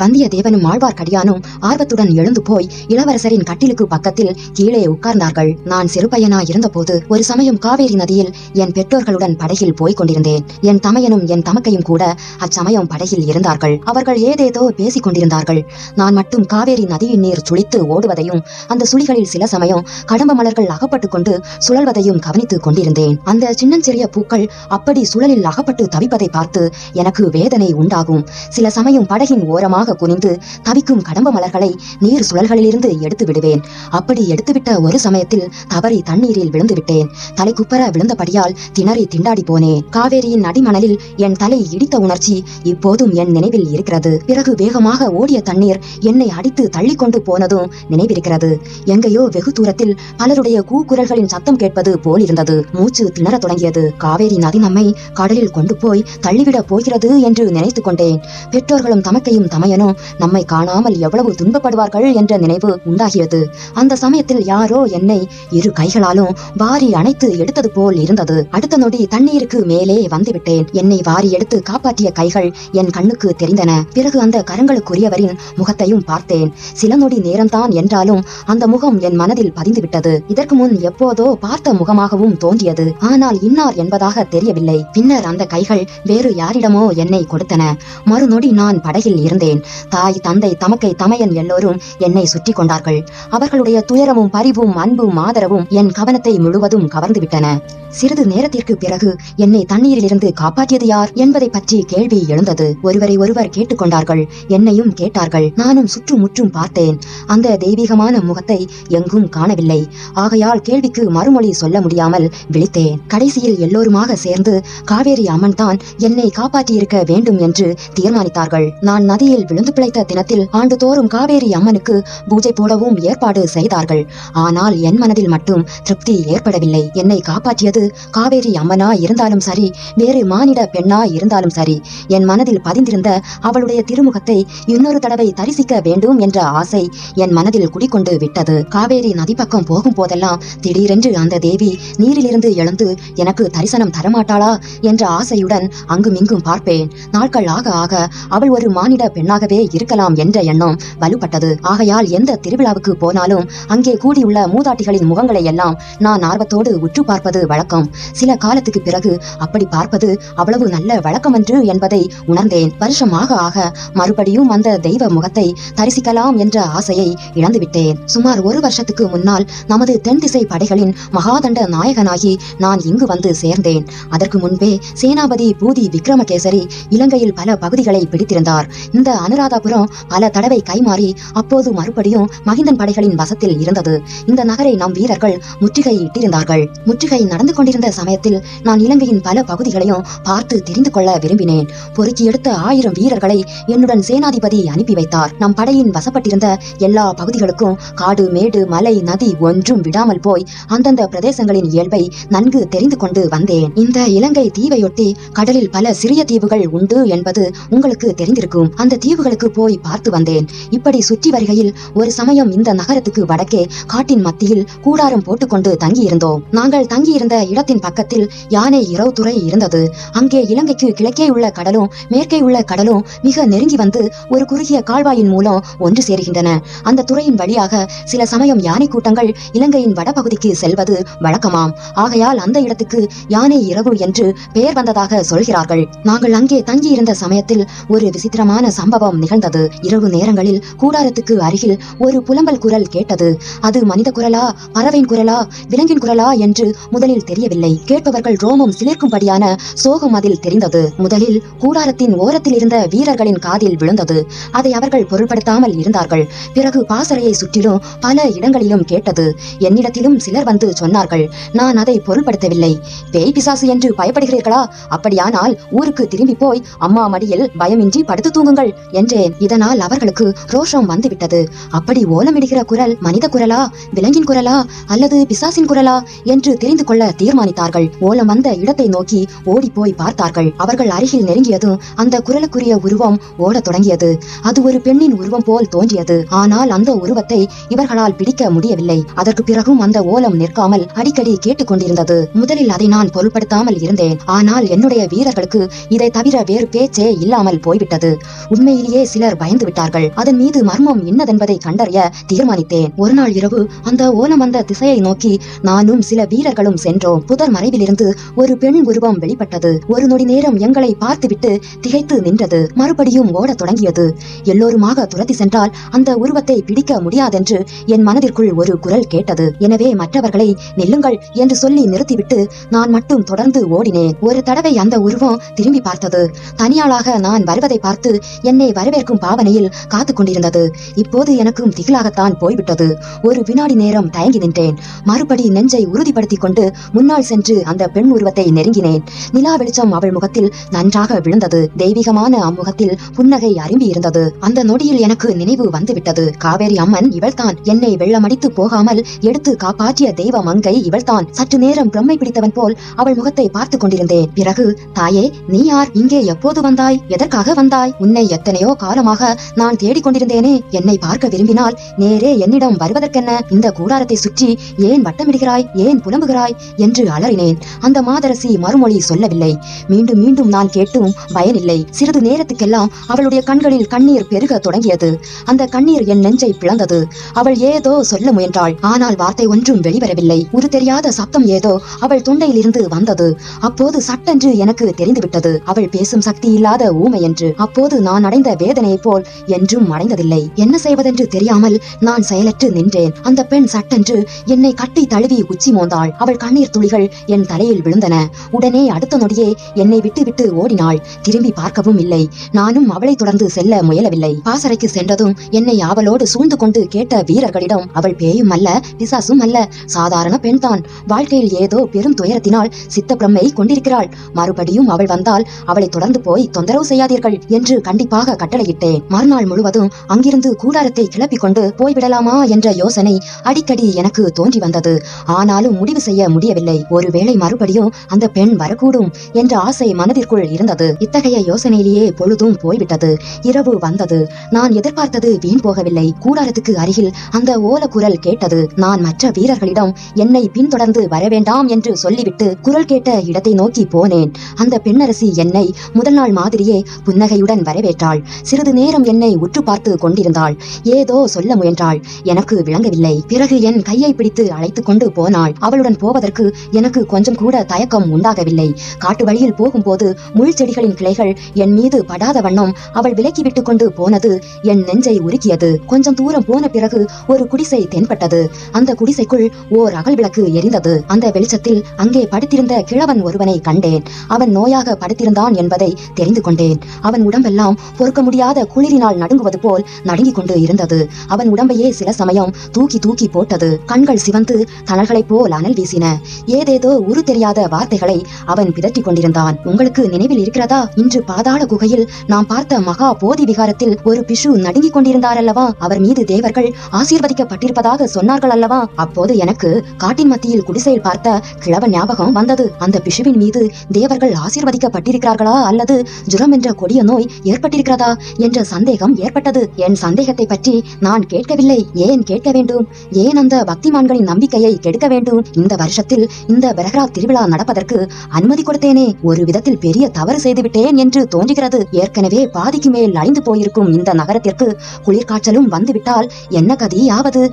வந்தியத்தேவனும் ஆழ்வார்க்கடியானும் ஆர்வத்துடன் எழுந்து போய் இளவரசரின் கட்டிலுக்கு பக்கத்தில் கீழே உட்கார்ந்தார்கள். நான் சிறுபையனா இருந்தபோது ஒரு சமயம் காவேரி நதியில் என் பெற்றோர்களுடன் படகில் போய்க் கொண்டிருந்தேன். என் தமையனும் என் தமக்கையும் கூட அச்சமயம் படகில் இருந்தார்கள். அவர்கள் ஏதேதோ பேசிக் கொண்டிருந்தார்கள். நான் மட்டும் காவேரி நதியின் நீர் சுழித்து ஓடுவதையும் அந்த சுழிகளில் சில சமயம் கடம்ப மலர்கள் அகப்பட்டுக் கொண்டு சுழல்வதையும் கவனித்துக் கொண்டிருந்தேன். அந்த சின்னஞ்சிறிய பூக்கள் அப்படி சுழலில் அகப்பட்டு தவிப்பதை பார்த்து எனக்கு வேதனை உண்டாகும். சில சமயம் படகின் ஓர ஓரமாக குனிந்து தவிக்கும் கடம்ப மலர்களை நீர் சுழல்களிலிருந்து எடுத்து விடுவேன். அப்படி எடுத்துவிட்ட ஒரு சமயத்தில் தவறி தண்ணீரில் விழுந்து விட்டேன். தலை குப்பர விழுந்தபடியால் திணறி திண்டாடி போனேன். காவேரியின் அடிமணலில் என் தலை இடித்த உணர்ச்சி இப்போதும் என் நினைவில் இருக்கிறது. பிறகு வேகமாக ஓடிய தண்ணீர் என்னை அடித்து தள்ளிக்கொண்டு போனதும் நினைவிருக்கிறது. எங்கேயோ வெகு தூரத்தில் பலருடைய கூக்குரல்களின் சத்தம் கேட்பது போல் இருந்தது. மூச்சு திணறத் தொடங்கியது. காவேரி நதி நம்மை கடலில் கொண்டு போய் தள்ளிவிடப் போகிறது என்று நினைத்துக் கொண்டேன். பெற்றோர்களும் தமக்கையும் தமையனும் நம்மை காணாமல் எவ்வளவு துன்பப்படுவார்கள் என்ற நினைவு உண்டாகியது அந்த சமயத்தில் யாரோ என்னை இரு கைகளாலும் வாரி அணைத்து எடுத்தது போல் இருந்தது. அடுத்த நொடி தண்ணீருக்கு மேலே வந்துவிட்டேன். என்னை வாரி எடுத்து காப்பாற்றிய கைகள் என் கண்ணுக்கு தெரிந்தன. பிறகு அந்த கரங்களுக்குரியவரின் முகத்தையும் பார்த்தேன். சில நொடி நேரம்தான் என்றாலும் அந்த முகம் என் மனதில் பதிந்துவிட்டது. இதற்கு முன் எப்போதோ பார்த்த முகமாகவும் தோன்றியது. ஆனால் இன்னார் என்பதாக தெரியவில்லை. பின்னர் அந்த கைகள் வேறு யாரிடமோ என்னை கொடுத்தன. மறுநொடி நான் படகில் இருந்தேன். தாய் தந்தை தமக்கை தமையன் எல்லோரும் என்னை சுற்றி கொண்டார்கள். அவர்களுடைய துயரமும் பரிவும் அன்பும் ஆதரவும் என் கவனத்தை முழுவதும் கவர்ந்துவிட்டன. சிறிது நேரத்திற்கு பிறகு என்னை தண்ணீரிலிருந்து காப்பாற்றியது யார் என்பதை பற்றி கேள்வி எழுந்தது. ஒருவரை ஒருவர் கேட்டுக்கொண்டார்கள் என்னையும் கேட்டார்கள். நானும் சுற்றுமுற்றும் பார்த்தேன். அந்த தெய்வீகமான முகத்தை எங்கும் காணவில்லை. ஆகையால் கேள்விக்கு மறுமொழி சொல்ல முடியாமல் விழித்தேன். கடைசியில் எல்லோருமாக சேர்ந்து காவேரி அம்மன் தான் என்னை காப்பாற்றியிருக்க வேண்டும் என்று தீர்மானித்தார்கள். நான் நதியை நதியில் விழுந்து பிழைத்த தினத்தில் ஆண்டுதோறும் காவேரி அம்மனுக்கு பூஜை போடவும் ஏற்பாடு செய்தார்கள். ஆனால் என் மனதில் மட்டும் திருப்தி ஏற்படவில்லை. என்னை காப்பாற்றியது காவேரி அம்மனா இருந்தாலும் சரி வேறு மானிட பெண்ணா இருந்தாலும் சரி. என் மனதில் பதிந்திருந்த அவளுடைய திருமுகத்தை இன்னொரு தடவை தரிசிக்க வேண்டும் என்ற ஆசை என் மனதில் குடிக்கொண்டு விட்டது. காவேரி நதி பக்கம் போகும் போதெல்லாம் திடீரென்று அந்த தேவி நீரிலிருந்து எழுந்து எனக்கு தரிசனம் தரமாட்டாளா? என்ற ஆசையுடன் அங்குமிங்கும் பார்ப்பேன். நாட்கள் ஆக ஆக அவள் ஒரு மானிட பெண் பெண்ணாகவே இருக்கலாம் என்ற எண்ணம் வலுப்பட்டது. ஆகையால் எந்த திருவிழாவுக்கு போனாலும் அங்கே கூடியுள்ள மூதாட்டிகளின் முகங்களை எல்லாம் நான் ஆர்வத்தோடு உற்று பார்ப்பது வழக்கம். சில காலத்துக்கு பிறகு அப்படி பார்ப்பது அவ்வளவு நல்ல வழக்கமன்று என்பதை உணர்ந்தேன். வருஷமாக ஆக மறுபடியும் அந்த தெய்வ முகத்தை தரிசிக்கலாம் என்ற ஆசையை இழந்துவிட்டேன். சுமார் ஒரு வருஷத்துக்கு முன்னால் நமது தென் திசை படைகளின் மகாதண்ட நாயகனாகி நான் இங்கு வந்து சேர்ந்தேன். அதற்கு முன்பே சேனாபதி பூதி விக்ரமகேசரி இலங்கையில் பல பகுதிகளை பிடித்திருந்தார். இந்த அனுராதபுரம் பல தடவை கைமாறி அப்போது மறுபடியும் மகிந்தன் படைகளின் வசத்தில் இருந்தது. இந்த நகரை நம் வீரர்கள் முற்றுகையிட்டிருந்தார்கள் முற்றுகை நடந்து கொண்டிருந்த சமயத்தில் நான் இலங்கையின் பல பகுதிகளையும் பார்த்து தெரிந்து கொள்ள விரும்பினேன். பொறுக்கி எடுத்த ஆயிரம் வீரர்களை என்னுடன் சேனாதிபதி அனுப்பி வைத்தார். நம் படையின் வசப்பட்டிருந்த எல்லா பகுதிகளுக்கும் காடு மேடு மலை நதி ஒன்றும் விடாமல் போய் அந்தந்த பிரதேசங்களின் இயல்பை நன்கு தெரிந்து கொண்டு வந்தேன். இந்த இலங்கை தீவையொட்டி கடலில் பல சிறிய தீவுகள் உண்டு என்பது உங்களுக்கு தெரிந்திருக்கும். அந்த தீவுகளுக்கு போய் பார்த்து வந்தேன். இப்படி சுற்றி வருகையில் ஒரு சமயம் இந்த நகரத்துக்கு வடக்கே காட்டின் மத்தியில் கூடாரம் போட்டுக்கொண்டு தங்கியிருந்தோம். நாங்கள் தங்கியிருந்த இடத்தின் பக்கத்தில் யானை இரவு துறை இருந்தது. அங்கே இலங்கைக்கு கிழக்கே உள்ள கடலும் மேற்கே உள்ள கடலும் மிக நெருங்கி வந்து ஒரு குறுகிய கால்வாயின் மூலம் ஒன்று சேருகின்றன. அந்த துறையின் வழியாக சில சமயம் யானை கூட்டங்கள் இலங்கையின் வடபகுதிக்கு செல்வது வழக்கமாம். ஆகையால் அந்த இடத்துக்கு யானை இரவு என்று பெயர் வந்ததாக சொல்கிறார்கள். நாங்கள் அங்கே தங்கியிருந்த சமயத்தில் ஒரு விசித்திரமான சம்பவம் நிகழ்ந்தது. இரவு நேரங்களில் கூடாரத்துக்கு அருகில் ஒரு புலம்பல் குரல் கேட்டது. அது மனித குரலா பறவையின் குரலா விலங்கின் குரலா என்று முதலில் தெரியவில்லை. கேட்பவர்கள் ரோமம் சிலிர்க்கும்படியான சோகம் அதில் தெரிந்தது. முதலில் கூடாரத்தின் ஓரத்தில் இருந்த வீரர்களின் காதில் விழுந்தது. அதை அவர்கள் பொருட்படுத்தாமல் இருந்தார்கள். பிறகு பாசறையை சுற்றிலும் பல இடங்களிலும் கேட்டது. என்னிடத்திலும் சிலர் வந்து சொன்னார்கள் நான் அதை பொருள்படுத்தவில்லை. பேய் பிசாசு என்று பயப்படுகிறீர்களா? அப்படியானால் ஊருக்கு திரும்பி போய் அம்மா மடியில் பயமின்றி படுத்து தூங்குங்கள். என்றேன் இதனால் அவர்களுக்கு ரோஷம் வந்துவிட்டது. அப்படி ஓலமிடுகிற குரல் மனித குரலா விலங்கின் குரலா அல்லது பிசாசின் குரலா என்று தெரிந்து கொள்ள தீர்மானித்தார்கள். ஓலம் வந்த இடத்தை நோக்கி ஓடி போய் பார்த்தார்கள். அவர்கள் அருகில் நெருங்கியதும் அந்த குரலுக்குரிய உருவம் ஓடத் தொடங்கியது. அது ஒரு பெண்ணின் உருவம் போல் தோன்றியது. ஆனால் அந்த உருவத்தை இவர்களால் பிடிக்க முடியவில்லை. அதற்கு பிறகும் அந்த ஓலம் நிற்காமல் அடிக்கடி கேட்டுக்கொண்டிருந்தது முதலில் அதை நான் பொருட்படுத்தாமல் இருந்தேன். ஆனால் என்னுடைய வீரர்களுக்கு இதை தவிர வேறு பேச்சே இல்லாமல் போய்விட்டது. உண்மை உண்மையிலேயே சிலர் பயந்து விட்டார்கள். அதன் மீது மர்மம் என்னதென்பதை கண்டறிய தீர்மானித்தேன். ஒரு நாள் இரவு அந்த ஓலம் வந்த திசையை நோக்கி நானும் சில வீரர்களும் சென்றோம். புதர் மறைவிலிருந்து ஒரு பெண் உருவம் வெளிப்பட்டது. ஒரு நொடி நேரம் எங்களை பார்த்துவிட்டு திகைத்து நின்றது. மறுபடியும் ஓடத் தொடங்கியது. எல்லோருமாக துரத்தி சென்றால் அந்த உருவத்தை பிடிக்க முடியாதென்று என் மனதிற்குள் ஒரு குரல் கேட்டது. எனவே மற்றவர்களை நில்லுங்கள் என்று சொல்லி நிறுத்திவிட்டு நான் மட்டும் தொடர்ந்து ஓடினேன். ஒரு தடவை அந்த உருவம் திரும்பி பார்த்தது. தனியாளாக நான் வருவதை பார்த்து என் என்னை வரவேற்கும் பாவனையில் காத்து கொண்டிருந்தது. இப்போது எனக்கும் திகிலாகத்தான் போய்விட்டது. ஒரு வினாடி நேரம் தயங்கி நின்றேன். மறுபடி நெஞ்சை உறுதிப்படுத்திக் கொண்டு முன்னால் சென்று அந்த பெண் உருவத்தை நெருங்கினேன். நிலா வெளிச்சம் அவள் முகத்தில் நன்றாக விழுந்தது. தெய்வீகமான அம்முகத்தில் புன்னகை அரும்பி இருந்தது அந்த நொடியில் எனக்கு நினைவு வந்துவிட்டது. காவேரி அம்மன் இவள்தான். என்னை வெள்ளமடித்து போகாமல் எடுத்து காப்பாற்றிய தெய்வ மங்கை இவள்தான். சற்று நேரம் பிரம்மை பிடித்தவன் போல் அவள் முகத்தை பார்த்துக் கொண்டிருந்தேன். பிறகு தாயே நீ யார்? இங்கே எப்போது வந்தாய்? எதற்காக வந்தாய்? உன்னை எத்தனையோ காலமாக நான் தேடிக் கொண்டிருந்தேனே என்னை பார்க்க விரும்பினால் நேரே என்னிடம் வருவதற்கென்ன இந்த கூடாரத்தை சுற்றி ஏன் வட்டமிடுகிறாய்? ஏன் புலம்புகிறாய்? என்று அலறினேன். அந்த மாதரசி மறுமொழி சொல்லவில்லை. மீண்டும் மீண்டும் நான் கேட்டும் பயனில்லை. சிறிது நேரத்துக்கெல்லாம் அவளுடைய கண்களில் கண்ணீர் பெருக தொடங்கியது. அந்த கண்ணீர் என் நெஞ்சை பிளந்தது. அவள் ஏதோ சொல்ல முயன்றாள். ஆனால் வார்த்தை ஒன்றும் வெளிவரவில்லை. ஒரு தெரியாத சப்தம் ஏதோ அவள் தொண்டையிலிருந்து வந்தது. அப்போது சட்டென்று எனக்கு தெரிந்துவிட்டது. அவள் பேசும் சக்தி இல்லாத ஊமை என்று. அப்போது நான் அடைந்த வேதனையைப் போல் என்றும் அடைந்ததில்லை என்ன செய்வதென்று தெரியாமல் நான் செயலற்று நின்றேன். அந்த பெண் சட்டென்று என்னை கட்டி தழுவி உச்சி மோந்தாள். அவள் கண்ணீர் துளிகள் என் தலையில் விழுந்தன. உடனே அடுத்த நொடியே என்னை விட்டு விட்டு ஓடினாள். திரும்பி பார்க்கவும் இல்லை. நானும் அவளை தொடர்ந்து செல்ல முயலவில்லை. பாசறைக்கு சென்றதும் என்னை ஆவலோடு சூழ்ந்து கொண்டு கேட்ட வீரர்களிடம் அவள் பேயும் அல்ல பிசாசும் அல்ல. சாதாரண பெண்தான். வாழ்க்கையில் ஏதோ பெரும் துயரத்தினால் சித்த பிரம்மை கொண்டிருக்கிறாள். மறுபடியும் அவள் வந்தால் அவளை தொடர்ந்து போய் தொந்தரவு செய்யாதீர்கள் என்று கண்டிப்பாக கட்டளையிட்டேன். மறுநாள் முழுவதும் அங்கிருந்து கூடாரத்தை கிளப்பிக் கொண்டு போய்விடலாமா என்ற யோசனை அடிக்கடி எனக்கு தோன்றி வந்தது. ஆனாலும் முடிவு செய்ய முடியவில்லை. ஒருவேளை மறுபடியும் அந்த பெண் வரக்கூடும் என்ற ஆசை மனதிற்குள் இருந்தது. இத்தகைய யோசனையிலேயே பொழுதும் போய்விட்டது. இரவு வந்தது. நான் எதிர்பார்த்தது வீண் போகவில்லை. கூடாரத்துக்கு அருகில் அந்த ஓலக்குரல் கேட்டது. நான் மற்ற வீரர்களிடம் என்னை பின்தொடர்ந்து வரவேண்டாம் என்று சொல்லிவிட்டு குரல் கேட்ட இடத்தை நோக்கி போனேன். அந்த பெண்ணரசி என்னை முதல் நாள் மாதிரியே புன்னகையுடன் வரவேற்றாள் சிறிது நேரம் என்னை உற்று பார்த்து கொண்டிருந்தாள். ஏதோ சொல்ல முயன்றாள். எனக்கு விளங்கவில்லை. பிறகு என் கையை பிடித்து அழைத்துக் கொண்டு போனாள். அவளுடன் போவதற்கு எனக்கு கொஞ்சம் கூட தயக்கம் உண்டாகவில்லை. காட்டு வழியில் போகும்போது முள் செடிகளின் கிளைகள் என் மீது படாத வண்ணம் அவள் விலக்கிவிட்டு கொண்டு போனது என் நெஞ்சை உருக்கியது. கொஞ்சம் தூரம் போன பிறகு ஒரு குடிசை தென்பட்டது. அந்த குடிசைக்குள் ஓர் அகல் விளக்கு எரிந்தது. அந்த வெளிச்சத்தில் அங்கே படுத்திருந்த கிழவன் ஒருவனை கண்டேன். அவன் நோயாக படுத்திருந்தான் என்பதை தெரிந்து கொண்டேன். அவன் உடம்பெல்லாம் பொறுக்க முடியாத குளிரினால் நடுங்குவது போல் நடுங்கிக் கொண்டு இருந்தது. அவன் உடம்பையே சில சமயம் தூக்கி தூக்கி போட்டது. கண்கள் சிவந்து தணல்களைப் போல் அனல் வீசின. ஏதேதோ உரு தெரியாத வார்த்தைகளை அவன் பிதற்றிக் கொண்டிருந்தான். உங்களுக்கு நினைவில் இருக்கிறதா? இன்று பாதாள குகையில் நாம் பார்த்த மகா போதி விகாரத்தில் ஒரு பிஷு நடுங்கிக் கொண்டிருந்தார் அல்லவா அவர் மீது தேவர்கள் ஆசீர்வதிக்கப்பட்டிருப்பதாக சொன்னார்கள் அல்லவா? அப்போது எனக்கு காட்டின் மத்தியில் குடிசையில் பார்த்த கிழவன் ஞாபகம் வந்தது. அந்த பிஷுவின் மீது தேவர்கள் ஆசீர்வதிக்கப்பட்டிருக்கிறார்களா? அல்லது ஜுரம் என்ற கொடிய நோய் ஏற்பட்டிருக்க இருக்கிறதா என்ற சந்தேகம் ஏற்பட்டது. என் சந்தேகத்தை பற்றி நான் கேட்கவில்லை. ஏன் கேட்க வேண்டும்? ஏன் அந்த பக்திமான்களின் நம்பிக்கையை கெடுக்க வேண்டும்? இந்த வருஷத்தில் இந்த பிரகரா திருவிழா நடப்பதற்கு அனுமதி கொடுத்தேனே. ஒரு விதத்தில் பெரிய தவறு செய்துவிட்டேன் என்று தோன்றுகிறது. ஏற்கனவே பாதிக்கு மேல் அழிந்து போயிருக்கும் இந்த நகரத்திற்கு குளிர்காய்ச்சலும் வந்துவிட்டால் என்ன கதி ஆவது?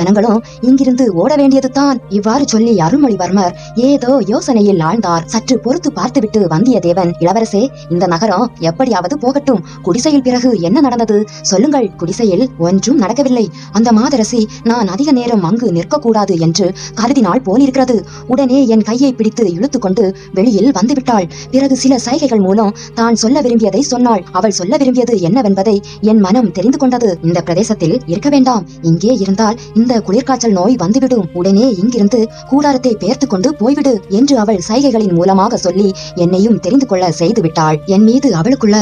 ஜனங்களும் இங்கிருந்து ஓட வேண்டியதுதான். இவ்வாறு சொல்லி அருள்மொழிவர்மர் ஏதோ யோசனையில் ஆழ்ந்தார். சற்று பொறுத்து பார்த்துவிட்டு வந்தியத்தேவன் இளவரசே இந்த நகரம் எப்படியாவது போகட்டும். குடிசையில் பிறகு என்ன நடந்தது? சொல்லுங்கள். குடிசையில் ஒன்றும் நடக்கவில்லை. அந்த மாதரசி நான் அதிக நேரம் அங்கு நிற்கக்கூடாது என்று கருதினால் போலிருக்கிறது. உடனே என் கையை பிடித்து இழுத்துக்கொண்டு வெளியில் வந்துவிட்டாள். பிறகு சில சைகைகள் மூலம் தான் சொல்ல விரும்பியதை சொன்னாள். அவள் சொல்ல விரும்பியது என்னவென்பதை என் மனம் தெரிந்து கொண்டது. இந்த பிரதேசத்தில் இருக்க வேண்டாம். இங்கே இருந்தால் இந்த குளிர்காய்ச்சல் நோய் வந்துவிடும். உடனே இங்கிருந்து கூடாரத்தை பெயர்த்து கொண்டு போய்விடு என்று அவள் சைகைகளின் மூலமாக சொல்லி என்னையும் தெரிந்து கொள்ள செய்து விட்டாள் என் மீது அவளுக்குள்ள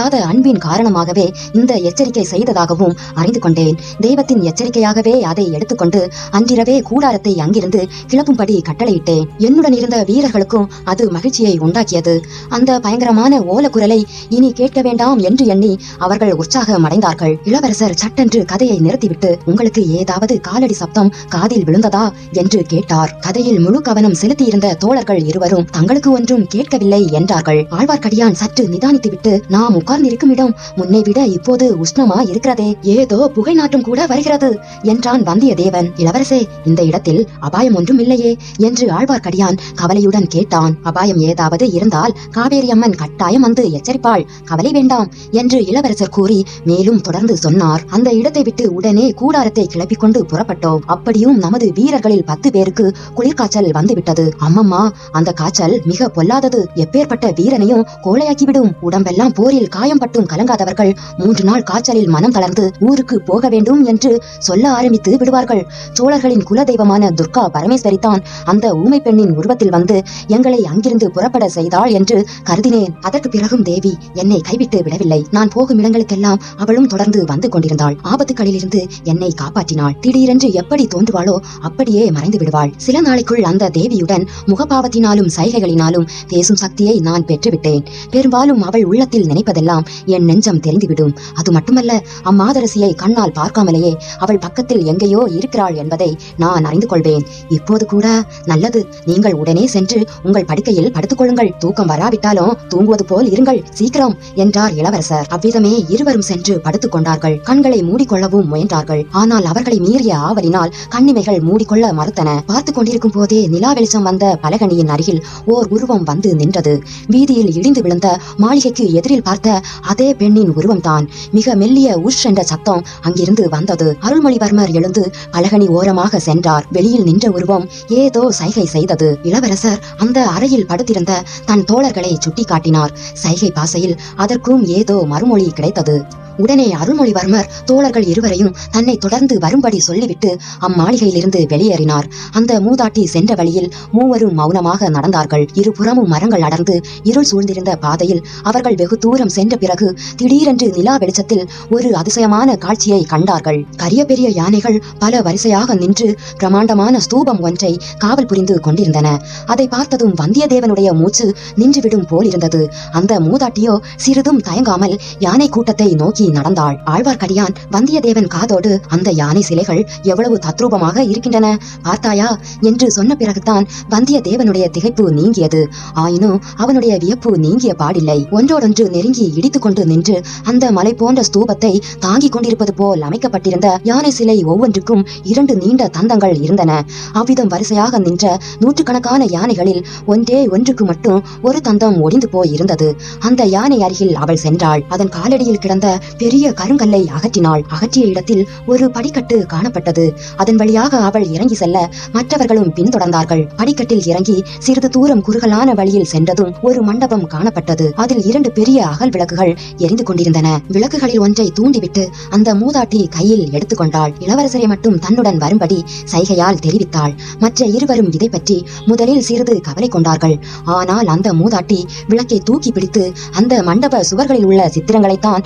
இல்லாத அன்பின் காரணமாகவே இந்த எச்சரிக்கை செய்ததாகவும் அறிந்து கொண்டேன். தெய்வத்தின் எச்சரிக்கையாகவே அதை எடுத்துக்கொண்டு அன்றிரவே கூடாரத்தை அங்கிருந்து கிளப்பும்படி கட்டளையிட்டேன். என்னுடன் இருந்த வீரர்களுக்கும் அது மகிழ்ச்சியை உண்டாக்கியது. அந்த பயங்கரமான ஓலக்குரலை இனி கேட்க வேண்டாம் என்று எண்ணி அவர்கள் உற்சாகம் அடைந்தார்கள் இளவரசர் சட்டென்று கதையை நிறுத்திவிட்டு உங்களுக்கு ஏதாவது காலடி சப்தம் காதில் விழுந்ததா? என்று கேட்டார். கதையில் முழு கவனம் செலுத்தியிருந்த தோழர்கள் இருவரும் தங்களுக்கு ஒன்றும் கேட்கவில்லை என்றார்கள். ஆழ்வார்க்கடியான் சற்று நிதானித்துவிட்டு நாம் உட்கார்ந்திருக்கும் இடம் முன்னை விட இப்போது உஷ்ணமா இருக்கிறதே. ஏதோ புகை நாட்டம் கூட வருகிறது என்றான் வந்தியத்தேவன். இளவரசே இந்த இடத்தில் அபாயம் ஒன்றும் இல்லையே என்று ஆழ்வார்க்கடியான் கவலையுடன் கேட்டான். அபாயம் ஏதாவது இருந்தால் காவேரி அம்மன் கட்டாயம் வந்து எச்சரிப்பாள். கவலை வேண்டாம் என்று இளவரசர் கூறி மேலும் தொடர்ந்து சொன்னார். அந்த இடத்தை விட்டு உடனே கூடாரத்தை கிளப்பிக் கொண்டு புறப்பட்டோம். அப்படியும் நமது வீரர்களில் பத்து பேருக்கு குளிர்காய்ச்சல் வந்துவிட்டது. அம்மம்மா அந்த காய்ச்சல் மிக பொல்லாதது. எப்பேற்பட்ட வீரனையும் கோழையாக்கிவிடும். உடம்பெல்லாம் போரில் காயம் பட்டும் கலங்காதவர்கள் மூன்று நாள் காய்ச்சலில் மனம் தளர்ந்து ஊருக்கு போக வேண்டும் என்று சொல்ல ஆரம்பித்து விடுவார்கள். சோழர்களின் குல தெய்வமான துர்கா பரமேஸ்வரி தான் அந்த ஊமை பெண்ணின் உருவத்தில் வந்து எங்களை அங்கிருந்து புறப்பட செய்தாள் என்று கருதினேன். அதற்கு பிறகும் தேவி என்னை கைவிட்டு விடவில்லை. நான் போகும் இடங்களுக்கெல்லாம் அவளும் தொடர்ந்து வந்து கொண்டிருந்தாள். ஆபத்துகளிலிருந்து என்னை காப்பாற்றினாள். திடீரென்று எப்படி தோன்றுவாளோ அப்படியே மறைந்து விடுவாள். சில நாளைக்குள் அந்த தேவியுடன் முகபாவத்தினாலும் சைகைகளினாலும் பேசும் சக்தியை நான் பெற்றுவிட்டேன். பெரும்பாலும் அவள் உள்ளத்தில் நினைப்பதெல்லாம் என் நெஞ்சம் தெரிந்துவிடும். அது மட்டுமல்ல அம்மாதரசியை கண்ணால் பார்க்காமலேயே அவள் பக்கத்தில் எங்கேயோ இருக்கிறாள் என்பதை நான் அறிந்து கொள்வேன். இப்போது கூட நல்லது. நீங்கள் உடனே சென்று உங்கள் படுக்கையில் படுத்துக் கொள்ளுங்கள் தூக்கம் வராவிட்டாலும் தூங்குவது போல் இருங்கள். சீக்கிரம் என்றார் இளவரசர். அவ்விதமே இருவரும் சென்று படுத்துக் கொண்டார்கள். கண்களை மூடிக்கொள்ளவும் முயன்றார்கள். ஆனால் அவர்களை மீறிய ஆவலினால் கண்ணிமைகள் மூடிக்கொள்ள மறுத்தன. பார்த்துக் கொண்டிருக்கும் போதே நிலா வெளிச்சம் வந்த பலகணியின் அருகில் ஓர் உருவம் வந்து நின்றது. வீதியில் இடிந்து விழுந்த மாளிகைக்கு எதிரில் பார்த்த அதே பெண்ணின் உருவம்தான். மிக மெல்லிய உஷ் என்ற சத்தம் அங்கிருந்து வந்தது. அருள்மொழிவர்மர் எழுந்து பலகனி ஓரமாக சென்றார். வெளியில் நின்ற உருவம் ஏதோ சைகை செய்தது. இளவரசர் அந்த அறையில் படுத்திருந்த தன் தோழர்களை சுட்டிக்காட்டினார். சைகை பாசையில் அதற்கும் ஏதோ மறுமொழி கிடைத்தது. உடனே அருள்மொழிவர்மர் தோழர்கள் இருவரையும் தன்னை தொடர்ந்து வரும்படி சொல்லிவிட்டு அம்மாளிகையிலிருந்து வெளியேறினார். அந்த மூதாட்டி சென்ற வழியில் மூவரும் மௌனமாக நடந்தார்கள். இருபுறமும் மரங்கள் அடர்ந்து இருள் சூழ்ந்திருந்த பாதையில் அவர்கள் வெகு தூரம் சென்ற பிறகு திடீரென்று நிலா வெளிச்சத்தில் ஒரு அதிசயமான காட்சியை கண்டார்கள். கரிய பெரிய யானைகள் பல வரிசையாக நின்று பிரமாண்டமான ஸ்தூபம் ஒன்றை காவல் புரிந்து கொண்டிருந்தன. அதை பார்த்ததும் வந்தியத்தேவனுடைய மூச்சு நின்றுவிடும் போல் இருந்தது அந்த மூதாட்டியோ சிறிதும் தயங்காமல் யானை கூட்டத்தை நோக்கி நடந்தாள். ஆழ்வார்க்கடியான் வந்தியத்தேவன் காதோடு அந்த யானை சிலைகள் எவ்வளவு தத்ரூபமாக இருக்கின்றன? பார்த்தாயா என்று சொன்ன பிறகுதான் வந்தியத்தேவனுடைய திகைப்பு நீங்கியது. ஆயினும் அவனுடைய வியப்பு நீங்கிய பாடில்லை. ஒன்றோடொன்று நெருங்கி இடித்துக் கொண்டு நின்று அந்த மலை போன்ற ஸ்தூபத்தை தாங்கிக் கொண்டிருப்பது போல் அமைக்கப்பட்டிருந்த யானை சிலை ஒவ்வொன்றுக்கும் இரண்டு நீண்ட தந்தங்கள் இருந்தன. அவ்விதம் வரிசையாக நின்ற நூற்றுக்கணக்கான யானைகளில் ஒன்றே ஒன்றுக்கு மட்டும் ஒரு தந்தம் ஒடிந்து போய் இருந்தது. அந்த யானை அருகில் அவள் சென்றாள். அதன் காலடியில் கிடந்த பெரிய கருங்கல்லை அகற்றினாள். அகற்றிய இடத்தில் ஒரு படிக்கட்டு காணப்பட்டது. அதன் வழியாக அவள் இறங்கி செல்ல மற்றவர்களும் பின்தொடர்ந்தார்கள். படிக்கட்டில் இறங்கி சிறிது தூரம் குறுகலான வழியில் சென்றதும் ஒரு மண்டபம் காணப்பட்டது. அதில் இரண்டு பெரிய அகல் விளக்குகள் எரிந்து கொண்டிருந்தன. விளக்குகளில் ஒன்றை தூண்டிவிட்டு அந்த மூதாட்டி கையில் எடுத்துக்கொண்டாள். இளவரசரை மட்டும் தன்னுடன் வரும்படி சைகையால் தெரிவித்தாள். மற்ற இருவரும் இதை பற்றி முதலில் சிறிது கவலை கொண்டார்கள். ஆனால் அந்த மூதாட்டி விளக்கை தூக்கி பிடித்து அந்த மண்டப சுவர்களில் உள்ள சித்திரங்களைத்தான்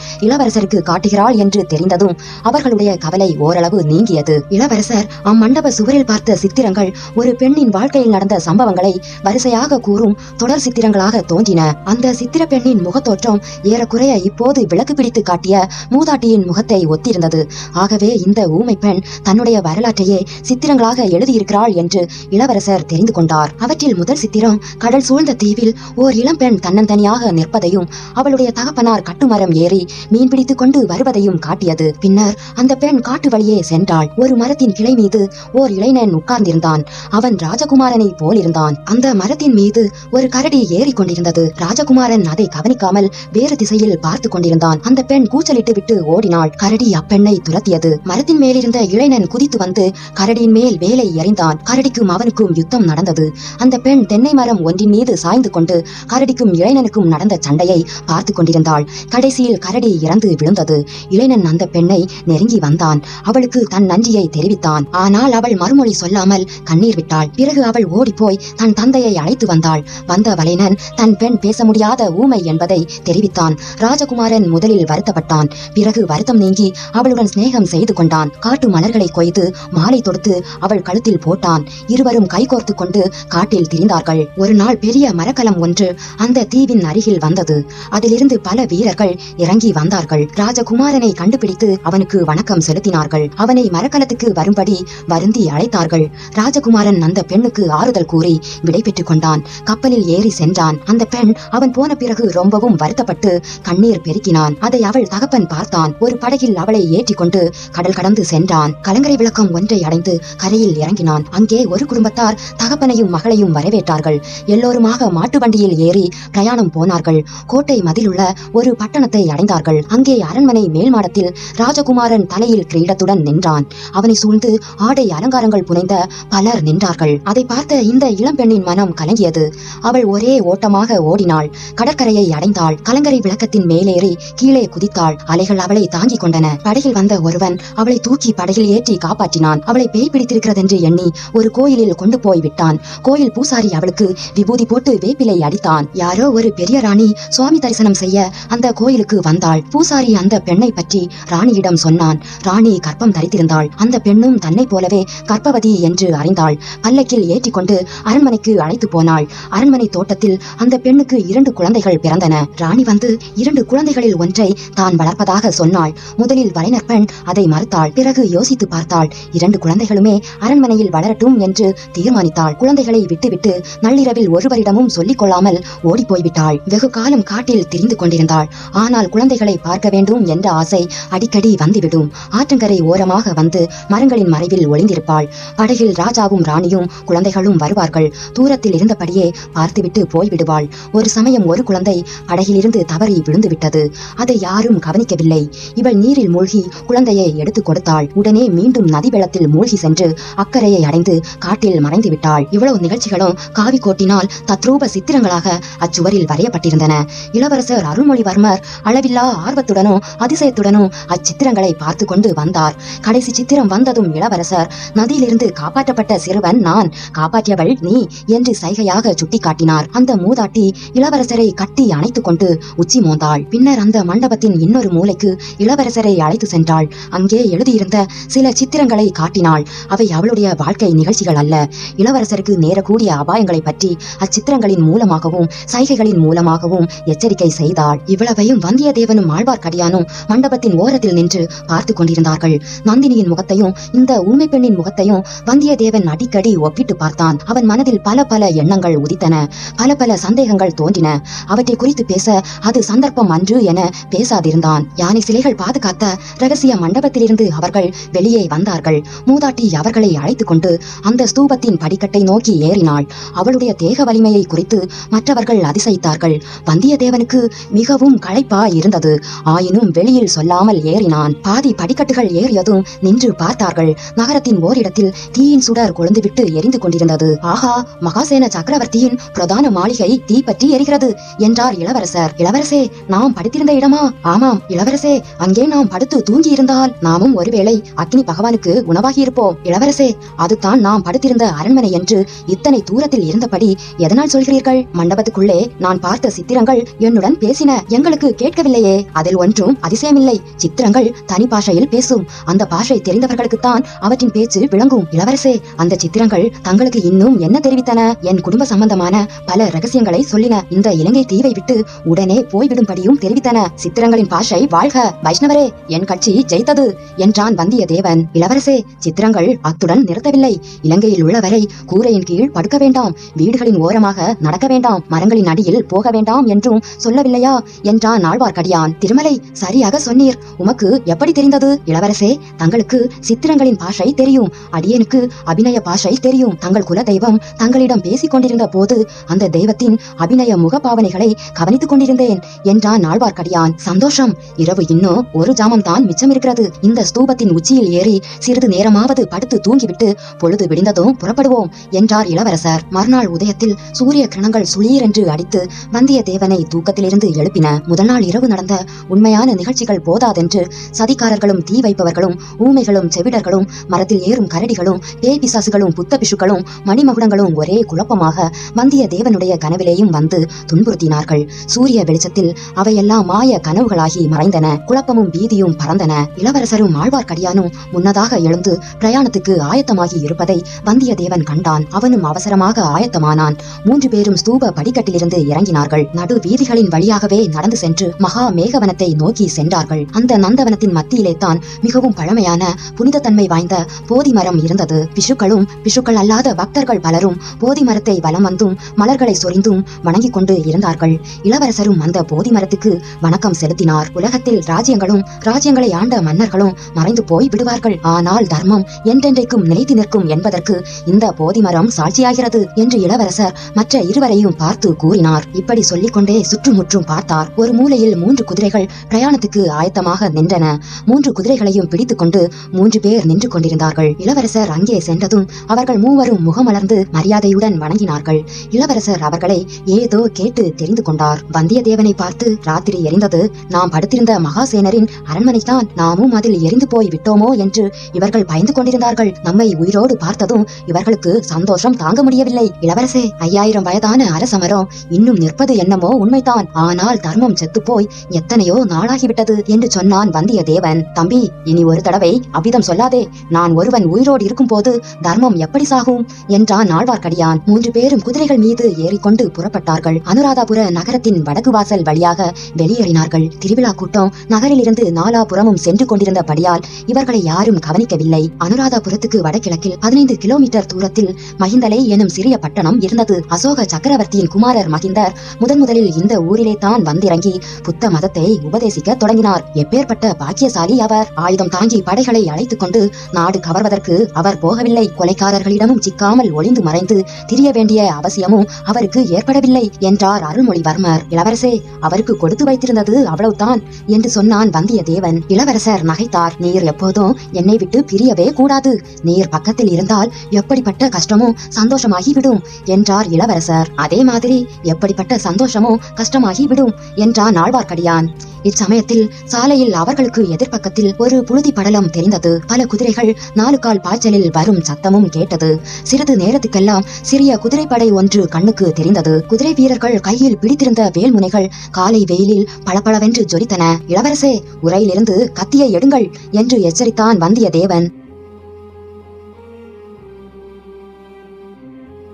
இளவரசருக்கு காட்டுகிறாள் என்று தெரிந்ததும் அவர்களுடைய கவலை ஓரளவு நீங்கியது. இளவரசர் அம்மண்டப சுவரில் பார்த்த சித்திரங்கள் ஒரு பெண்ணின் வாழ்க்கையில் நடந்த சம்பவங்களை வரிசையாக கூறும் தொடர் சித்திரங்களாக தோன்றின. அந்த சித்திர பெண்ணின் முகத்தோற்றம் ஏறக்குறைய இப்போது விளக்கு பிடித்து காட்டிய மூதாட்டியின் முகத்தை ஒத்திருந்தது. ஆகவே இந்த ஊமை பெண் தன்னுடைய வரலாற்றையே சித்திரங்களாக எழுதியிருக்கிறாள் என்று இளவரசர் தெரிந்து கொண்டார். அவற்றில் முதல் சித்திரம் கடல் சூழ்ந்த தீவில் ஓர் இளம்பெண் தன்னந்தனியாக நிற்பதையும் அவளுடைய தகப்பனார் கட்டுமரம் ஏறி மீன்பிடி வைத்துக் கொண்டு வருவதையும் காட்டியது. பின்னர் அந்த பெண் காட்டு வழியே சென்றாள். ஒரு மரத்தின் கிளை மீது ஓர் இளைஞன் உட்கார்ந்திருந்தான். அவன் ராஜகுமாரனை போலிருந்தான். அந்த மரத்தின் மீது ஒரு கரடி ஏறிக்கொண்டிருந்தது ராஜகுமாரன் அதை கவனிக்காமல் வேறு திசையில் பார்த்து கொண்டிருந்தான். அந்த பெண் கூச்சலிட்டு விட்டு ஓடினாள். கரடி அப்பெண்ணை துரத்தியது. மரத்தின் மேலிருந்த இளைஞன் குதித்து வந்து கரடியின் மேல் வேலை எறிந்தான். கரடிக்கும் அவனுக்கும் யுத்தம் நடந்தது. அந்த பெண் தென்னை மரம் ஒன்றின் மீது சாய்ந்து கொண்டு கரடிக்கும் இளைஞனுக்கும் நடந்த சண்டையை பார்த்து கொண்டிருந்தாள். கடைசியில் கரடி இறந்து விழுந்தது. இளைஞன் அந்த பெண்ணை நெருங்கி வந்தான். அவளுக்கு தன் நன்றியை தெரிவித்தான். ஆனால் அவள் மறுமொழி சொல்லாமல் கண்ணீர் விட்டாள். பிறகு அவள் ஓடிப்போய் தன் தந்தையை அழைத்து வந்தாள். வந்த வலைனன் தன் பெண் பேச முடியாத ஊமை என்பதை தெரிவித்தான். ராஜகுமாரன் முதலில் வருத்தப்பட்டான். பிறகு வருத்தம் நீங்கி அவளுடன் சிநேகம் செய்து கொண்டான். காட்டு மலர்களை கொய்து மாலை தொடுத்து அவள் கழுத்தில் போட்டான். இருவரும் கைகோர்த்து கொண்டு காட்டில் திரிந்தார்கள். ஒரு நாள் பெரிய மரக்கலம் ஒன்று அந்த தீவின் அருகில் வந்தது. அதிலிருந்து பல வீரர்கள் இறங்கி வந்தார்கள். வந்தார்கள் ராஜகுமாரனை கண்டுபிடித்து அவனுக்கு வணக்கம் செலுத்தினார்கள். அவனை மரக்கலத்துக்கு வரும்படி வருந்தி அழைத்தார்கள். ராஜகுமாரன் அந்த பெண்ணுக்கு ஆறுதல் கூறி விடை பெற்றுக் கொண்டான். கப்பலில் ஏறி சென்றான். அந்த பெண் அவன் போன பிறகு ரொம்பவும் வருத்தப்பட்டு கண்ணீர் பெருக்கினான். அதை அவள் தகப்பன் பார்த்தான். ஒரு படகில் அவளை ஏற்றிக் கொண்டு கடல் கடந்து சென்றான். கலங்கரை விளக்கம் ஒன்றை அடைந்து கரையில் இறங்கினான். அங்கே ஒரு குடும்பத்தார் தகப்பனையும் மகளையும் வரவேற்றார்கள். எல்லோருமாக மாட்டு வண்டியில் ஏறி பிரயாணம் போனார்கள். கோட்டை மதிலுள்ள ஒரு பட்டணத்தை அடைந்தார்கள். அங்கே அரண்மனை மேல் மாடத்தில் ராஜகுமாரன் தலையில் கிரீடத்துடன் நின்றான். அவனை சூழ்ந்து ஆடை அலங்காரங்கள் புனைந்த பலர் நின்றார்கள். அதை பார்த்த இந்த இளம்பெண்ணின் மனம் கலங்கியது. அவள் ஒரே ஓட்டமாக ஓடினாள். கடற்கரையை அடைந்தாள். கலங்கரை விளக்கத்தின் மேலேறி கீழே குதித்தாள். அலைகள் அவளை தாங்கிக் கொண்டன. படகில் வந்த ஒருவன் அவளை தூக்கி படகில் ஏற்றி காப்பாற்றினான். அவளை பேய் பிடித்திருக்கிறதென்று எண்ணி ஒரு கோயிலில் கொண்டு போய் விட்டான். கோயில் பூசாரி அவளுக்கு விபூதி போட்டு வேப்பிலை அடித்தான். யாரோ ஒரு பெரிய ராணி சுவாமி தரிசனம் செய்ய அந்த கோயிலுக்கு வந்தாள். பூசாரி அந்த பெண்ணை பற்றி ராணியிடம் சொன்னான். ராணி கற்பம் தரித்திருந்தாள். அந்த பெண்ணும் தன்னை போலவே கற்பவதி என்று அறிந்தாள். பல்லக்கில் ஏற்றிக்கொண்டு அரண்மனைக்கு அழைத்து போனாள். அரண்மனை தோட்டத்தில் அந்த பெண்ணுக்கு இரண்டு குழந்தைகள் பிறந்தன. ராணி வந்து இரண்டு குழந்தைகளில் ஒன்றை தான் வளர்ப்பதாக சொன்னாள். முதலில் வலைஞர் பெண் அதை மறுத்தாள். பிறகு யோசித்து பார்த்தாள். இரண்டு குழந்தைகளுமே அரண்மனையில் வளரட்டும் என்று தீர்மானித்தாள். குழந்தைகளை விட்டுவிட்டு நள்ளிரவில் ஒருவரிடமும் சொல்லிக் கொள்ளாமல் ஓடிப்போய்விட்டாள் வெகு காலம் காட்டில் திரிந்து கொண்டிருந்தாள். ஆனால் குழந்தைகளை பார்க்கவே வேண்டும் என்ற ஆசை அடிக்கடி வந்துவிடும். ஆற்றங்கரை ஓரமாக வந்து மரங்களின் மறைவில் ஒளிந்திருப்பாள். படகில் ராஜாவும் ராணியும் குழந்தைகளும் வருவார்கள். தூரத்தில் இருந்தபடியே பார்த்துவிட்டு போய்விடுவாள். ஒரு சமயம் ஒரு குழந்தை படகிலிருந்து தவறி விழுந்து விட்டது அதை யாரும் கவனிக்கவில்லை. இவள் நீரில் மூழ்கி குழந்தையை எடுத்துக் கொடுத்தாள். உடனே மீண்டும் நதி வெள்ளத்தில் மூழ்கி சென்று அக்கறையை அடைந்து காட்டில் மறைந்து விட்டாள் இவ்வளவு நிகழ்ச்சிகளும் காவி கோட்டினால் தத்ரூப சித்திரங்களாக அச்சுவரில் வரையப்பட்டிருந்தன. இளவரசர் அருள்மொழிவர்மர் அளவில்லா ஆர்வத்துடன் ஆர்வத்துடனும் அதிசயத்துடனும் அச்சித்திரங்களை பார்த்து கொண்டு வந்தார். கடைசி சித்திரம் வந்ததும் இளவரசர் நதியிலிருந்து காப்பாற்றப்பட்ட சிறுவன் நான். காப்பாற்றியவள் நீ என்று சைகையாக சுட்டிக்காட்டினார். அந்த மூதாட்டி இளவரசரை கட்டி அணைத்துக் கொண்டு உச்சி மோந்தாள். பின்னர் அந்த மண்டபத்தின் இன்னொரு மூலைக்கு இளவரசரை அழைத்து சென்றாள். அங்கே எழுதியிருந்த சில சித்திரங்களை காட்டினாள். அவை அவளுடைய வாழ்க்கை நிகழ்ச்சிகள் அல்ல. இளவரசருக்கு நேரக்கூடிய அபாயங்களை பற்றி அச்சித்திரங்களின் மூலமாகவும் சைகைகளின் மூலமாகவும் எச்சரிக்கை செய்தாள். இவ்வளவையும் வந்தியத்தேவனும் ஆழ்வார்க்கடியானும் மண்டபத்தின் ஓரத்தில் நின்று பார்த்து கொண்டிருந்தார்கள். நந்தினியின் முகத்தையும் இந்த ஊமை பெண்ணின் முகத்தையும் வந்தியத்தேவன் அடிக்கடி ஒப்பிட்டு பார்த்தான். அவன் மனதில் பல பல எண்ணங்கள் உதித்தன. பல பல சந்தேகங்கள் தோன்றின. அவற்றை குறித்து பேச அது சந்தர்ப்பம் அன்று என பேசாதிருந்தான். யானை சிலைகள் பாதுகாத்த ரகசிய மண்டபத்திலிருந்து அவர்கள் வெளியே வந்தார்கள். மூதாட்டி அவர்களை அழைத்துக் கொண்டு அந்த ஸ்தூபத்தின் படிக்கட்டை நோக்கி ஏறினாள். அவளுடைய தேக வலிமையை குறித்து மற்றவர்கள் அதிசயித்தார்கள். வந்தியத்தேவனுக்கு மிகவும் களைப்பா இருந்தது. ஆயினும் வெளியில் சொல்லாமல் ஏறினான். பாதி படிக்கட்டுகள் ஏறியதும் நின்று பார்த்தார்கள். நகரத்தின் ஓரிடத்தில் தீயின் சுடர் கொழுந்துவிட்டு எரிந்து கொண்டிருந்தது. ஆஹா மகாசேன சக்கரவர்த்தியின் பிரதான மாளிகை தீ பற்றி எரிகிறது என்றார் இளவரசர். இளவரசே நாம் படுத்திருந்த இடமா? ஆமாம் இளவரசே அங்கே நாம் படுத்து தூங்கி இருந்தால் நாமும் ஒருவேளை அக்னி பகவானுக்கு உணவாகி இருப்போம் இளவரசே அதுதான் நாம் படுத்திருந்த அரண்மனை என்று இத்தனை தூரத்தில் இருந்தபடி எதனால் சொல்கிறீர்கள்? மண்டபத்துக்குள்ளே நான் பார்த்த சித்திரங்கள் என்னுடன் பேசின. எங்களுக்கு கேட்கவில்லையே. அதில் ஒன்றும் அதிசயமில்லை. சித்திரங்கள் தனி பாஷையில் பேசும். அந்த பாஷை தெரிந்தவர்களுக்குத்தான் அவற்றின் பேச்சு விளங்கும். இளவரசே அந்த சித்திரங்கள் தங்களுக்கு இன்னும் என்ன தெரிவித்தன? என் குடும்ப சம்பந்தமான பல ரகசியங்களை சொல்லின. இந்த இலங்கை தீவை விட்டு உடனே போய்விடும்படியும் தெரிவித்தன. சித்திரங்களின் பாஷை வாழ்க. வைஷ்ணவரே என் கட்சி ஜெயித்தது என்றான் வந்தியத்தேவன். இளவரசே சித்திரங்கள் அத்துடன் நிறுத்தவில்லை. இலங்கையில் உள்ளவரை கூரையின் கீழ் படுக்க வேண்டாம். வீடுகளின் ஓரமாக நடக்க வேண்டாம். மரங்களின் அடியில் போக வேண்டாம் என்றும் சொல்லவில்லையா? என்றான் ஆழ்வார்க்கடியான். திருமலை சரியாக சொன்னீர். உமக்கு எப்படி தெரிந்தது? இளவரசே தங்களுக்கு சித்திரங்களின் பாஷை தெரியும். அடியனுக்கு அபிநய பாஷை தெரியும். தங்கள் குல தெய்வம் தங்களிடம் பேசிக் கொண்டிருந்த போது அந்த தெய்வத்தின் அபிநய முகபாவனைகளை கவனித்துக் கொண்டிருந்தேன். என்றான் ஆழ்வார்க்கடியான் சந்தோஷம். இரவு இன்னும் ஒரு ஜாமம் தான் மிச்சம் இருக்கிறது இந்த ஸ்தூபத்தின் உச்சியில் ஏறி சிறிது நேரமாவது படுத்து தூங்கிவிட்டு பொழுது விடிந்ததும் புறப்படுவோம் என்றார் இளவரசர். மறுநாள் உதயத்தில் சூரிய கிரணங்கள் சுளீரென்று அடித்து வந்தியத்தேவனை தூக்கத்திலிருந்து எழுப்பின. முதல் நாள் இரவு நடந்த உண்மையான நிகழ்ச்சிகள் போதாதென்று சதிகாரர்களும் தீ வைப்பவர்களும் ஊமைகளும் செவிடர்களும் மரத்தில் ஏறும் கரடிகளும் பேய் பிசாசுகளும் புத்த பிஷுக்களும் மணிமகுடங்களும் ஒரே குழப்பமாக வந்தியத்தேவனுடைய கனவிலேயும் வந்து துன்புறுத்தினார்கள். சூரிய வெளிச்சத்தில் அவையெல்லாம் மாய கனவுகளாகி மறைந்தன. குழப்பமும் பீதியும் பறந்தன. இளவரசரும் ஆழ்வார்க்கடியானும் முன்னதாக எழுந்து பிரயாணத்துக்கு ஆயத்தமாகி இருப்பதை வந்தியத்தேவன் கண்டான். அவனும் அவசரமாக ஆயத்தமானான். மூன்று பேரும் ஸ்தூப படிக்கட்டிலிருந்து இறங்கினார்கள். நடு வீதிகளின் வழியாகவே நடந்து சென்று மகா மேகவனத்தை நோக்கி சென்றார்கள். அந்த நந்தவனத்தின் மத்தியிலே தான் மிகவும் பழமையான புனித தன்மை வாய்ந்த போதி மரம் இருந்தது. பிஷுக்களும் பிஷுக்கள் அல்லாத பக்தர்கள் பலரும் போதி மரத்தை வலம் வந்தும் மலர்களை சொரிந்தும் வணங்கிக் கொண்டு இருந்தார்கள். இளவரசரும் அந்த போதி மரத்துக்கு வணக்கம் செலுத்தினார். உலகத்தில் ராஜ்யங்களும் ராஜ்யங்களை ஆண்ட மன்னர்களும் மறைந்து போய் விடுவார்கள். ஆனால் தர்மம் என்றென்றைக்கும் நிலைத்து நிற்கும் என்பதற்கு இந்த போதி மரம் சாட்சியாகிறது என்று இளவரசர் மற்ற இருவரையும் பார்த்து கூறினார். இப்படி சொல்லிக்கொண்டே சுற்றுமுற்றும் பார்த்தார். ஒரு மூலையில் மூன்று குதிரைகள் பிரயாணத்துக்கு ஆயத்தமாக நின்றன. மூன்று குதிரைகளையும் பிடித்துக்கொண்டு மூன்று பேர் நின்று கொண்டிருந்தார்கள். இளவரசர் அங்கே சென்றதும் அவர்கள் மூவரும் முகமலர்ந்து மரியாதையுடன் வணங்கினார்கள். இளவரசர் அவர்களை ஏதோ கேட்டு தெரிந்து கொண்டார். வந்தியத்தேவனை பார்த்து ராத்திரி எரிந்தது. நாம் படுத்திருந்த மகாசேனரின் அரண்மனைதான் நாமும் அதில் எரிந்து போய் விட்டோமோ என்று இவர்கள் பயந்து கொண்டிருந்தார்கள். நம்மை உயிரோடு பார்த்ததும் இவர்களுக்கு சந்தோஷம் தாங்க முடியவில்லை. இளவரசே ஐயாயிரம் வயதான அரசமரம் இன்னும் நிற்பது என்னமோ உண்மைதான். ஆனால் தர்மம் செத்துப்போய் எத்தனையோ நாளாகிவிட்டது என்று சொன்னான் வந்தியத்தேவன். தம்பி இனி ஒரு தடவை அவ்விதம் சொல்லாதே. நான் ஒருவன் உயிரோடு இருக்கும் போது தர்மம் எப்படி சாகும்? என்றான் ஆழ்வார்க்கடியான் மூன்று பேரும் குதிரைகள் மீது ஏறிக்கொண்டு புறப்பட்டார்கள். அனுராதாபுர நகரத்தின் வடக்கு வாசல் வழியாக வெளியேறினார்கள். திருவிழா கூட்டம் நகரிலிருந்து நாலாபுறமும் சென்று கொண்டிருந்தபடியால் இவர்களை யாரும் கவனிக்கவில்லை. அனுராதாபுரத்துக்கு வடகிழக்கில் பதினைந்து கிலோமீட்டர் தூரத்தில் மகிந்தலை எனும் சிறிய பட்டணம் இருந்தது. அசோக சக்கரவர்த்தியின் குமாரர் மகிந்தர் முதன் முதலில் இந்த ஊரிலே தான் வந்திறங்கி புத்த மதத்தை உபதேசிக்க தொடங்கினார். எப்பேற்பட்ட பாக்கியசாலி அவர். ஆயுதம் தாங்கி படைகளை அழைத்துக் கொண்டு நாடு கவர்வதற்கு அவர் போகவில்லை. கொலைக்காரர்களிடமும் சிக்காமல் ஒளிந்து மறைந்து திரிய வேண்டிய அவசியமும் அவருக்கு ஏற்படவில்லை என்றார் அருள்மொழிவர்மர். இளவரசே அவருக்கு கொடுத்து வைத்திருந்தது அவ்வளவுதான் என்று சொன்னான் வந்தியத்தேவன் இளவரசர் நகைத்தார். நீர் எப்போதும் என்னை விட்டு பிரியவே கூடாது. நீர் பக்கத்தில் இருந்தால் எப்படிப்பட்ட கஷ்டமும் சந்தோஷமாகிவிடும் என்றார் இளவரசர். அதே மாதிரி எப்படிப்பட்ட சந்தோஷமும் கஷ்டமாகிவிடும் என்றான் ஆழ்வார்க்கடியான் இச்சமயத்தில் சாலையில் அவர்களுக்கு எதிர்ப்பக்கத்தில் ஒரு புழுதி படலம் தெரிந்தது. பல குதிரைகள் நாலு கால் பாய்ச்சலில் வரும் சத்தமும் கேட்டது. சிறிது நேரத்துக்கெல்லாம் சிறிய குதிரைப்படை ஒன்று கண்ணுக்கு தெரிந்தது. குதிரை வீரர்கள் கையில் பிடித்திருந்த வேல்முனைகள் காலை வெயிலில் பளபளவென்று ஜொலித்தன. இளவரசே உரையிலிருந்து கத்தியை எடுங்கள் என்று எச்சரித்தான் வந்தியத்தேவன்